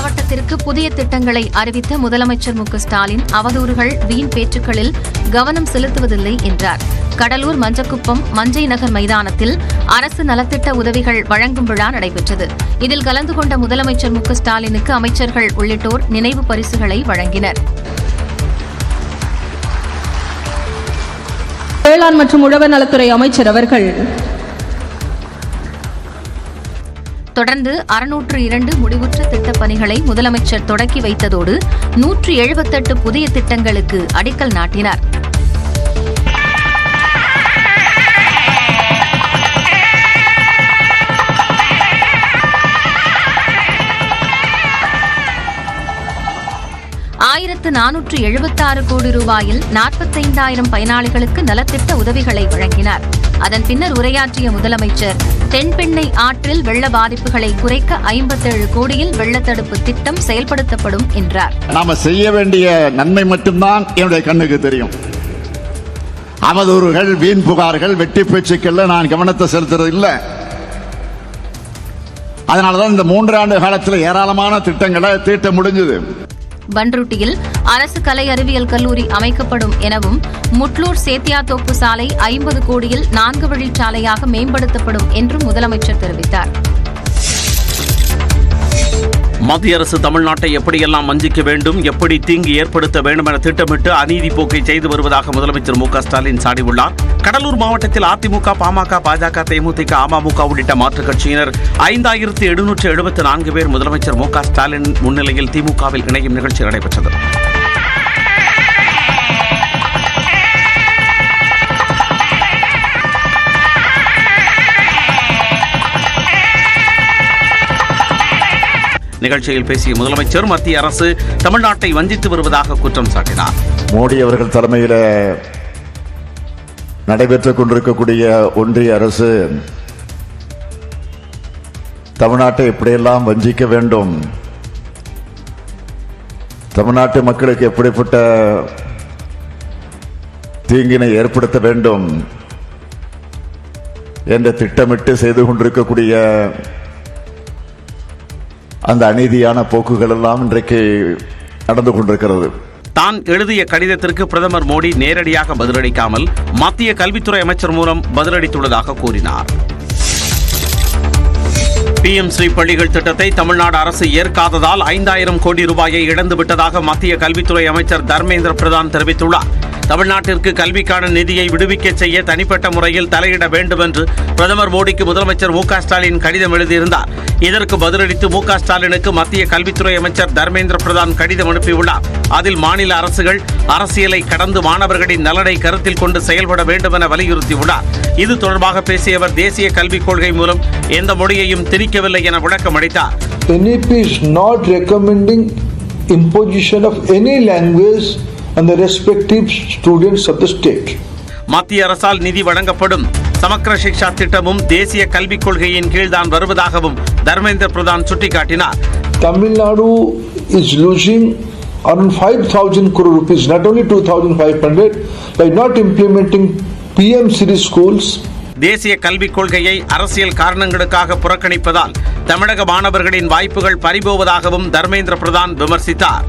மாவட்டத்திற்கு புதிய திட்டங்களை அறிவித்த முதலமைச்சர் மு ஸ்டாலின் அவதூறுகள் வீண் பேச்சுக்களில் கவனம் செலுத்துவதில்லை என்றார். கடலூர் மஞ்சக்குப்பம் மஞ்சை நகர் மைதானத்தில் அரசு நலத்திட்ட உதவிகள் வழங்கும் விழா நடைபெற்றது. இதில் கலந்து கொண்ட முதலமைச்சர் மு ஸ்டாலினுக்கு அமைச்சர்கள் உள்ளிட்டோர் நினைவு பரிசுகளை வழங்கினர். வேளாண் மற்றும் உழவர் நலத்துறை அமைச்சர் அவர்கள் தொடர்ந்து அறுநூற்று இரண்டு முடிவுற்ற திட்டப் பணிகளை முதலமைச்சர் தொடக்கி வைத்ததோடு நூற்று எழுபத்தெட்டு புதிய திட்டங்களுக்கு அடிக்கல் நாட்டினார். ஆயிரத்து நானூற்று எழுபத்தாறு கோடி ரூபாயில் நாற்பத்தைந்தாயிரம் பயனாளிகளுக்கு நலத்திட்ட உதவிகளை வழங்கினார். அதன் பின்னர் உரையாற்றிய முதலமைச்சர் தென்பெண்ணை ஆற்றில் வெள்ள பாதிப்புகளை குறைக்க ஐம்பத்தேழு கோடியில் வெள்ளத்தடுப்பு திட்டம் செயல்படுத்தப்படும் என்றார். நாம செய்ய வேண்டிய நன்மை மட்டும்தான் என்னுடைய கண்ணுக்கு தெரியும். அவதூறுகள் வீண் புகார்கள் வெட்டி பேச்சுக்கள்ல நான் கவனத்தை செலுத்துறது இல்லை. அதனாலதான் இந்த மூன்றாண்டு காலத்தில் ஏராளமான திட்டங்களை தீட்ட முடிஞ்சது. பன்ருட்டியில் அரசு கலை அறிவியல் கல்லூரி அமைக்கப்படும் எனவும் முட்லூர் சேத்தியாத்தோப்பு சாலை ஐம்பது கோடியில் நான்கு வழிச்சாலையாக மேம்படுத்தப்படும் என்றும் முதலமைச்சர் தெரிவித்தார். மத்திய அரசு தமிழ்நாட்டை எப்படியெல்லாம் வஞ்சிக்க வேண்டும் எப்படி தீங்கு ஏற்படுத்த வேண்டும் என திட்டமிட்டு அநீதி போக்கை செய்து வருவதாக முதலமைச்சர் மு க ஸ்டாலின் சாடியுள்ளார். கடலூர் மாவட்டத்தில் அதிமுக பாமக பாஜக தேமுதிக அமமுக உள்ளிட்ட மாற்றுக் கட்சியினர் ஐந்தாயிரத்து எழுநூற்று எழுபத்தி நான்கு பேர் முதலமைச்சர் மு க ஸ்டாலின் முன்னிலையில் திமுகவில் இணையும் நிகழ்ச்சி நடைபெற்றது. நிகழ்ச்சியில் பேசிய முதலமைச்சர் மத்திய அரசு தமிழ்நாட்டை வஞ்சித்து வருவதாக குற்றம் சாட்டினார். மோடி அவர்கள் தலைமையில் நடைபெற்றுக் கொண்டிருக்கக்கூடிய ஒன்றிய அரசு தமிழ்நாட்டை எப்படியெல்லாம் வஞ்சிக்க வேண்டும் தமிழ்நாட்டு மக்களுக்கு எப்படிப்பட்ட தீங்கினை ஏற்படுத்த வேண்டும் என்ற திட்டமிட்டு செய்து கொண்டிருக்கக்கூடிய அந்த அநீதியான போக்குகள் எல்லாம் இன்றைக்கு நடந்து கொண்டிருக்கிறது. தான் எழுதிய கடிதத்திற்கு பிரதமர் மோடி நேரடியாக பதிலளிக்காமல் மத்திய கல்வித்துறை அமைச்சர் மூலம் பதிலளித்துள்ளதாக கூறினார். பிஎம் ஸ்ரீ பள்ளிகள் திட்டத்தை தமிழ்நாடு அரசு ஏற்காததால் ஐந்தாயிரம் கோடி ரூபாயை இழந்து விட்டதாக மத்திய கல்வித்துறை அமைச்சர் தர்மேந்திர பிரதான் தெரிவித்துள்ளார். தமிழ்நாட்டிற்கு கல்விக்கான நிதியை விடுவிக்க செய்ய தனிப்பட்ட முறையில் தலையிட வேண்டும் என்று பிரதமர் மோடிக்கு முதலமைச்சர் மு ஸ்டாலின் கடிதம் எழுதியிருந்தார். இதற்கு பதிலளித்து மு ஸ்டாலினுக்கு மத்திய கல்வித்துறை அமைச்சர் தர்மேந்திர பிரதான் கடிதம் அனுப்பியுள்ளார். அதில் மாநில அரசுகள் அரசியலை கடந்து மாணவர்களின் நலனை கருத்தில் கொண்டு செயல்பட வேண்டும் என வலியுறுத்தியுள்ளார். இது தொடர்பாக பேசிய அவர் தேசிய கல்விக் கொள்கை மூலம் எந்த மொழியையும் திணிக்கவில்லை என விளக்கம் அளித்தார். NEP is not recommending imposition of any language on the respective students of the state. மத்திய அரசால் நிதி வழங்கப்படும் சமக்கர சிக்ஷா திட்டமும் தேசிய கல்விக் கொள்கையின் கீழ்தான் வருவதாகவும் தர்மேந்திர பிரதான் சுட்டிக்காட்டினார் Tamil Nadu is losing around 5,000 crore rupees, not only 2,500, by not implementing PM series schools. தேசிய கல்விக் கொள்கையை அரசியல் காரணங்களுக்காக புறக்கணிப்பதால் தமிழக மாணவர்களின் வாய்ப்புகள் பறிபோவதாகவும் தர்மேந்திர பிரதான் விமர்சித்தார்